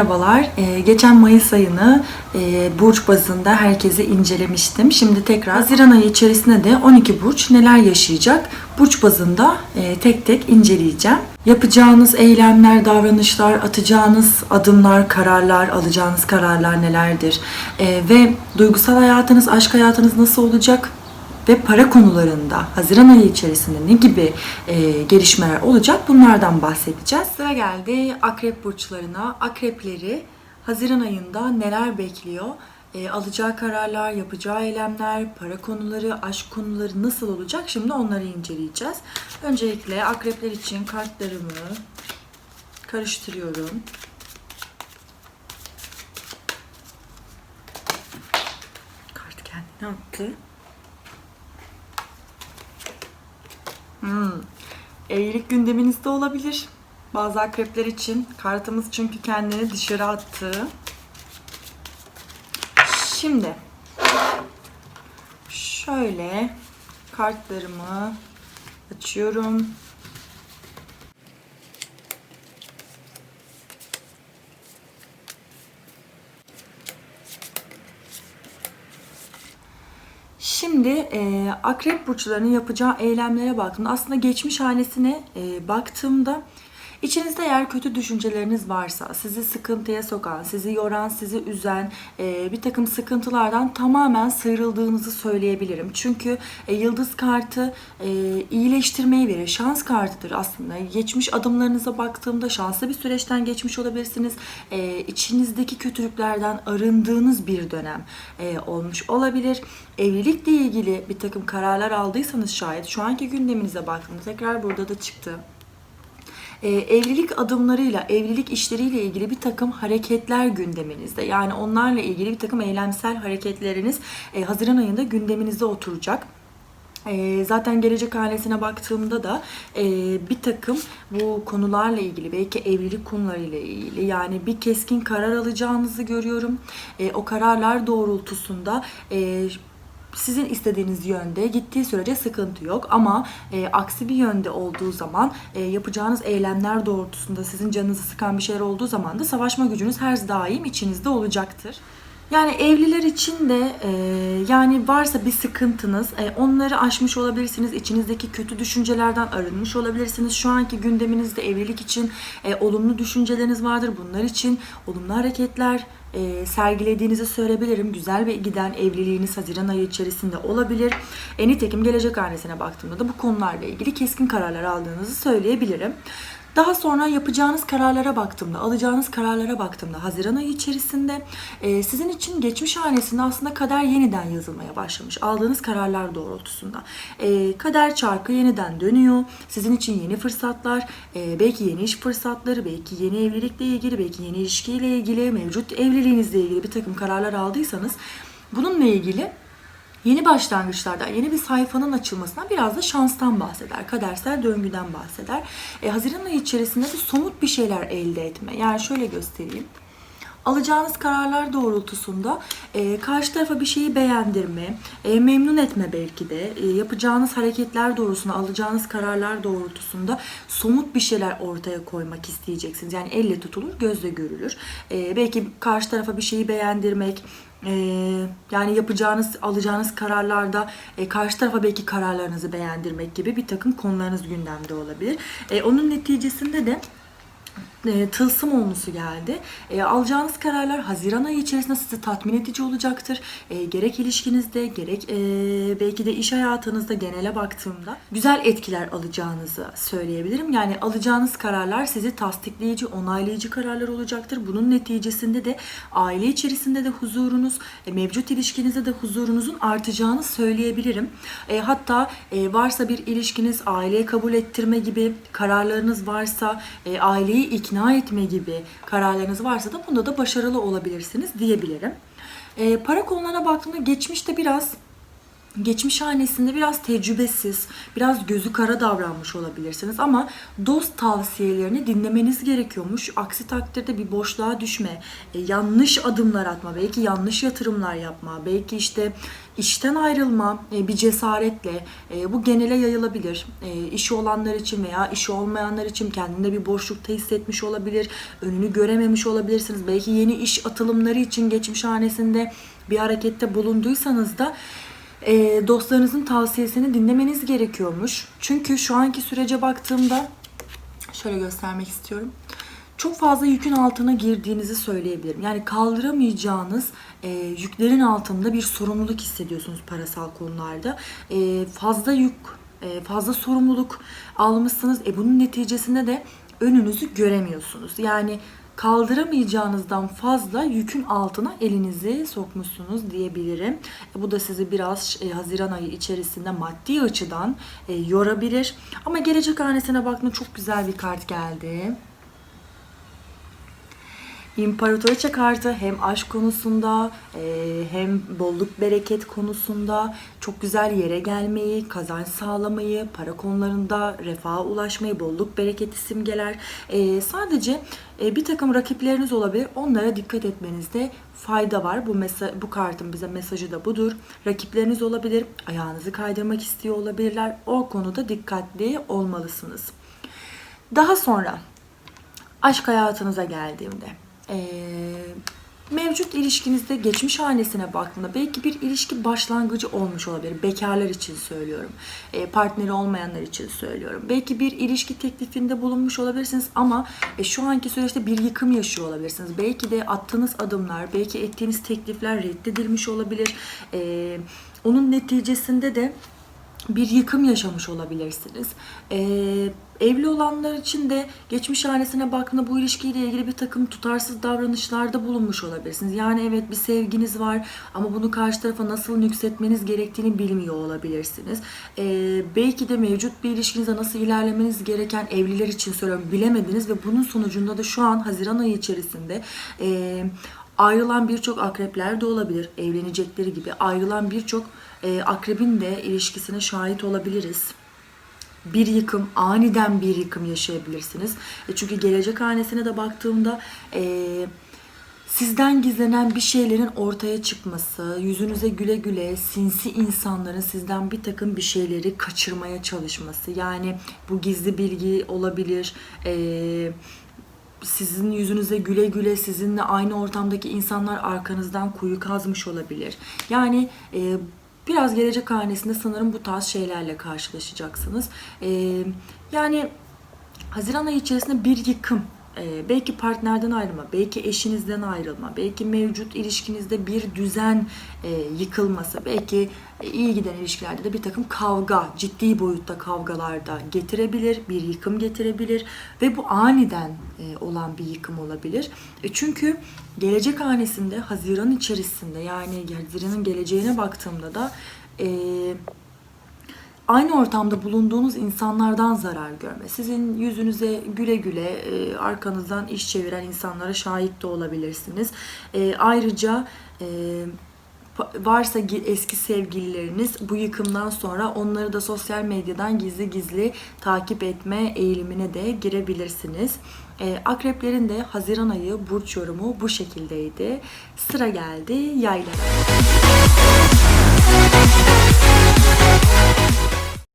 Merhabalar. Ee, geçen Mayıs ayını e, burç bazında herkese incelemiştim. Şimdi tekrar Haziran ayı içerisinde de 12 burç neler yaşayacak burç bazında e, tek tek inceleyeceğim. Yapacağınız eylemler, davranışlar, atacağınız adımlar, kararlar, alacağınız kararlar nelerdir? E, ve duygusal hayatınız, aşk hayatınız nasıl olacak? Ve para konularında Haziran ayı içerisinde ne gibi e, gelişmeler olacak bunlardan bahsedeceğiz. Sıra geldi akrep burçlarına. Akrepleri Haziran ayında neler bekliyor? E, alacağı kararlar, yapacağı eylemler, para konuları, aşk konuları nasıl olacak? Şimdi onları inceleyeceğiz. Öncelikle akrepler için kartlarımı karıştırıyorum. Kart kendini attı. Hmm. Evlilik gündeminizde olabilir. Bazı akrepler için. Kartımız çünkü kendini dışarı attı. Şimdi şöyle kartlarımı açıyorum. Şimdi e, akrep burçlarının yapacağı eylemlere baktığımda aslında geçmiş hanesine e, baktığımda içinizde eğer kötü düşünceleriniz varsa, sizi sıkıntıya sokan, sizi yoran, sizi üzen e, bir takım sıkıntılardan tamamen sıyrıldığınızı söyleyebilirim. Çünkü e, yıldız kartı e, iyileştirmeyi verir. Şans kartıdır aslında. Geçmiş adımlarınıza baktığımda şanslı bir süreçten geçmiş olabilirsiniz. E, içinizdeki kötülüklerden arındığınız bir dönem e, olmuş olabilir. Evlilikle ilgili bir takım kararlar aldıysanız şayet şu anki gündeminize baktığımda tekrar burada da çıktı e, evlilik adımlarıyla, evlilik işleriyle ilgili bir takım hareketler gündeminizde. Yani onlarla ilgili bir takım eylemsel hareketleriniz e, Haziran ayında gündeminizde oturacak. E, zaten gelecek hanesine baktığımda da e, bir takım bu konularla ilgili belki evlilik konularıyla ilgili yani bir keskin karar alacağınızı görüyorum. E, o kararlar doğrultusunda e, sizin istediğiniz yönde gittiği sürece sıkıntı yok ama e, aksi bir yönde olduğu zaman e, yapacağınız eylemler doğrultusunda sizin canınızı sıkan bir şeyler olduğu zaman da savaşma gücünüz her daim içinizde olacaktır. Yani evliler için de e, yani varsa bir sıkıntınız e, onları aşmış olabilirsiniz. İçinizdeki kötü düşüncelerden arınmış olabilirsiniz. Şu anki gündeminizde evlilik için e, olumlu düşünceleriniz vardır. Bunlar için olumlu hareketler e, sergilediğinizi söyleyebilirim. Güzel bir giden evliliğiniz Haziran ayı içerisinde olabilir. E, nitekim gelecek hanesine baktığımda da bu konularla ilgili keskin kararlar aldığınızı söyleyebilirim. Daha sonra yapacağınız kararlara baktığımda, alacağınız kararlara baktığımda Haziran ayı içerisinde e, sizin için geçmiş hanesinde aslında kader yeniden yazılmaya başlamış. Aldığınız kararlar doğrultusunda. E, kader çarkı yeniden dönüyor. Sizin için yeni fırsatlar, e, belki yeni iş fırsatları, belki yeni evlilikle ilgili, belki yeni ilişkiyle ilgili, mevcut evliliğinizle ilgili bir takım kararlar aldıysanız bununla ilgili yeni başlangıçlardan, yeni bir sayfanın açılmasından biraz da şanstan bahseder. Kadersel döngüden bahseder. E, Haziran ayı içerisinde de somut bir şeyler elde etme. Yani şöyle göstereyim. Alacağınız kararlar doğrultusunda e, karşı tarafa bir şeyi beğendirme, e, memnun etme belki de, e, yapacağınız hareketler doğrultusunda, alacağınız kararlar doğrultusunda somut bir şeyler ortaya koymak isteyeceksiniz. Yani elle tutulur, gözle görülür. E, belki karşı tarafa bir şeyi beğendirmek, e, yani yapacağınız, alacağınız kararlarda e, karşı tarafa belki kararlarınızı beğendirmek gibi bir takım konularınız gündemde olabilir. E, onun neticesinde de e, tılsım olması geldi. E, alacağınız kararlar Haziran ayı içerisinde sizi tatmin edici olacaktır. E, gerek ilişkinizde gerek e, belki de iş hayatınızda genele baktığımda güzel etkiler alacağınızı söyleyebilirim. Yani alacağınız kararlar sizi tasdikleyici, onaylayıcı kararlar olacaktır. Bunun neticesinde de aile içerisinde de huzurunuz, e, mevcut ilişkinizde de huzurunuzun artacağını söyleyebilirim. E, hatta e, varsa bir ilişkiniz aileye kabul ettirme gibi kararlarınız varsa, e, aileyi ikna etme gibi kararlarınız varsa da bunda da başarılı olabilirsiniz diyebilirim. E, para konularına baktığımda geçmişte biraz geçmiş hanesinde biraz tecrübesiz, biraz gözü kara davranmış olabilirsiniz ama dost tavsiyelerini dinlemeniz gerekiyormuş. Aksi takdirde bir boşluğa düşme, e, yanlış adımlar atma, belki yanlış yatırımlar yapma, belki işte işten ayrılma e, bir cesaretle e, bu genele yayılabilir. İşi olanlar için veya işi olmayanlar için kendinde bir boşlukta hissetmiş olabilir, önünü görememiş olabilirsiniz. Belki yeni iş atılımları için geçmiş hanesinde bir harekette bulunduysanız da e, dostlarınızın tavsiyesini dinlemeniz gerekiyormuş. Çünkü şu anki sürece baktığımda şöyle göstermek istiyorum. Çok fazla yükün altına girdiğinizi söyleyebilirim. Yani kaldıramayacağınız e, yüklerin altında bir sorumluluk hissediyorsunuz parasal konularda. E, fazla yük, e, fazla sorumluluk almışsınız. E, bunun neticesinde de önünüzü göremiyorsunuz. Yani kaldıramayacağınızdan fazla yükün altına elinizi sokmuşsunuz diyebilirim. E, Bu da sizi biraz e, Haziran ayı içerisinde maddi açıdan e, yorabilir. Ama gelecek hanesine baktığında çok güzel bir kart geldi. İmparatoriçe kartı hem aşk konusunda e, hem bolluk bereket konusunda çok güzel yere gelmeyi, kazanç sağlamayı, para konularında refaha ulaşmayı, bolluk bereketi simgeler. E, sadece e, bir takım rakipleriniz olabilir. Onlara dikkat etmenizde fayda var. Bu mesa- bu kartın bize mesajı da budur. Rakipleriniz olabilir. Ayağınızı kaydırmak istiyor olabilirler. O konuda dikkatli olmalısınız. Daha sonra aşk hayatınıza geldiğimde ee, mevcut ilişkinizde geçmiş hanesine baktığımda belki bir ilişki başlangıcı olmuş olabilir. Bekarlar için söylüyorum. Ee, partneri olmayanlar için söylüyorum. Belki bir ilişki teklifinde bulunmuş olabilirsiniz ama e, şu anki süreçte bir yıkım yaşıyor olabilirsiniz. Belki de attığınız adımlar, belki ettiğiniz teklifler reddedilmiş olabilir. Ee, onun neticesinde de bir yıkım yaşamış olabilirsiniz. Ee, evli olanlar için de geçmiş hanesine baktığında bu ilişkiyle ilgili bir takım tutarsız davranışlarda bulunmuş olabilirsiniz. Yani evet bir sevginiz var ama bunu karşı tarafa nasıl nüksetmeniz gerektiğini bilmiyor olabilirsiniz. Ee, belki de mevcut bir ilişkinize nasıl ilerlemeniz gereken evliler için söylüyorum bilemediniz ve bunun sonucunda da şu an Haziran ayı içerisinde e, ayrılan birçok akrepler de olabilir. Evlenecekleri gibi ayrılan birçok e, akrebin de ilişkisine şahit olabiliriz. Bir yıkım, aniden bir yıkım yaşayabilirsiniz. E, çünkü gelecek hanesine de baktığımda e, sizden gizlenen bir şeylerin ortaya çıkması, yüzünüze güle güle sinsi insanların sizden bir takım bir şeyleri kaçırmaya çalışması. Yani bu gizli bilgi olabilir, e, sizin yüzünüze güle güle sizinle aynı ortamdaki insanlar arkanızdan kuyu kazmış olabilir. Yani e, biraz gelecek hanesinde sanırım bu tarz şeylerle karşılaşacaksınız. E, yani Haziran ayı içerisinde bir yıkım e, belki partnerden ayrılma, belki eşinizden ayrılma, belki mevcut ilişkinizde bir düzen e, yıkılması, belki e, iyi giden ilişkilerde de bir takım kavga, ciddi boyutta kavgalarda getirebilir, bir yıkım getirebilir ve bu aniden e, olan bir yıkım olabilir. E, çünkü gelecek hanesinde Haziran içerisinde yani Haziran'ın geleceğine baktığımda da aynı ortamda bulunduğunuz insanlardan zarar görme. Sizin yüzünüze güle güle e, arkanızdan iş çeviren insanlara şahit de olabilirsiniz. E, ayrıca e, varsa eski sevgilileriniz bu yıkımdan sonra onları da sosyal medyadan gizli gizli takip etme eğilimine de girebilirsiniz. E, akreplerin de Haziran ayı burç yorumu bu şekildeydi. Sıra geldi yaylara.